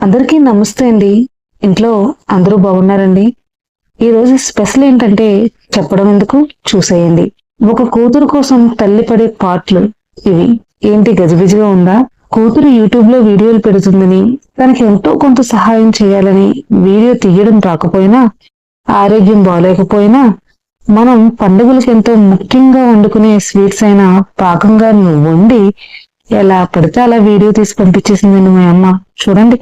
అందరికీ నమస్తే అండి. ఇంట్లో అందరూ బాగున్నారండి. ఈరోజు స్పెషల్ ఏంటంటే చెప్పడం ఎందుకు? చూసేయండి. ఒక కూతురు కోసం తల్లి పడే పాటలు ఇవి. ఏంటి గజిబిజిగా ఉందా? కూతురు యూట్యూబ్లో వీడియోలు పెడుతుందని తనకి ఎంతో కొంత సహాయం చేయాలని వీడియో తీయడం రాకపోయినా ఆరోగ్యం బాగాలేకపోయినా మనం పండుగలకు ఎంతో ముఖ్యంగా వండుకునే స్వీట్స్ అయినా పాకంగా నువ్వు వండి ఎలా పడితే అలా వీడియో తీసి పంపించేసిందండి మా అమ్మ. చూడండి.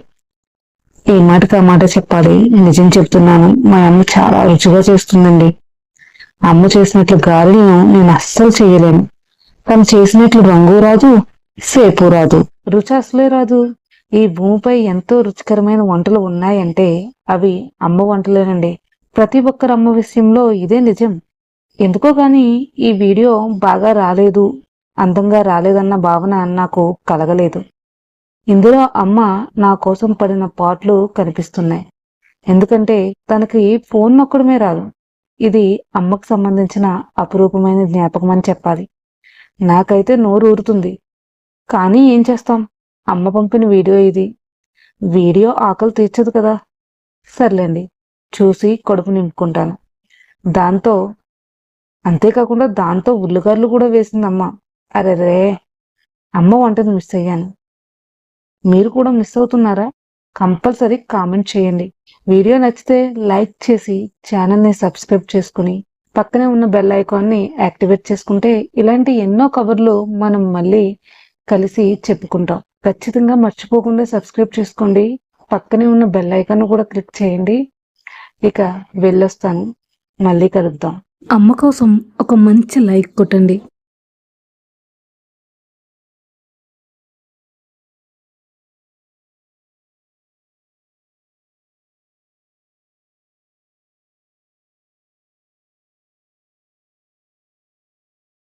ఏ మాటకి ఆ మాట చెప్పాలి. నిజం చెప్తున్నాను. మా అమ్మ చాలా రుచిగా చేస్తుందండి. అమ్మ చేసినట్లు గారెలను నేను అస్సలు చేయలేను. తను చేసినట్లు రంగు రాదు సేపు రాదు. రుచి అసలే రాదు. ఈ భూమిపై ఎంతో రుచికరమైన వంటలు ఉన్నాయంటే అవి అమ్మ వంటలేనండి. ప్రతి ఒక్కరు అమ్మ విషయంలో ఇదే నిజం. ఎందుకో గాని ఈ వీడియో బాగా రాలేదు. అందంగా రాలేదన్న భావన నాకు కలగలేదు. ఇందులో అమ్మ నా కోసం పడిన పాటలు కనిపిస్తున్నాయి. ఎందుకంటే తనకి ఫోన్ నొక్కడమే రాదు. ఇది అమ్మకు సంబంధించిన అపురూపమైన జ్ఞాపకం అని చెప్పాలి. నాకైతే నోరు ఊరుతుంది. కానీ ఏం చేస్తాం? అమ్మ పంపిన వీడియో ఇది. వీడియో ఆకలి తీర్చదు కదా. సర్లేండి చూసి కడుపు నింపుకుంటాను. దాంతో అంతేకాకుండా దాంతో ఉల్లిగడ్డలు కూడా వేసిందమ్మ. అరెరే అమ్మ వంటను మిస్ అయ్యాను. మీరు కూడా మిస్ అవుతున్నారా? కంపల్సరీ కామెంట్ చేయండి. వీడియో నచ్చితే లైక్ చేసి ఛానల్ని సబ్స్క్రైబ్ చేసుకుని పక్కనే ఉన్న బెల్ ఐకాన్ని యాక్టివేట్ చేసుకుంటే ఇలాంటి ఎన్నో కవర్లు మనం మళ్ళీ కలిసి చెప్పుకుంటాం. ఖచ్చితంగా మర్చిపోకుండా సబ్స్క్రైబ్ చేసుకోండి. పక్కనే ఉన్న బెల్ ఐకాన్ కూడా క్లిక్ చేయండి. ఇక వెళ్ళొస్తాను. మళ్ళీ కలుద్దాం. అమ్మ కోసం ఒక మంచి లైక్ కొట్టండి.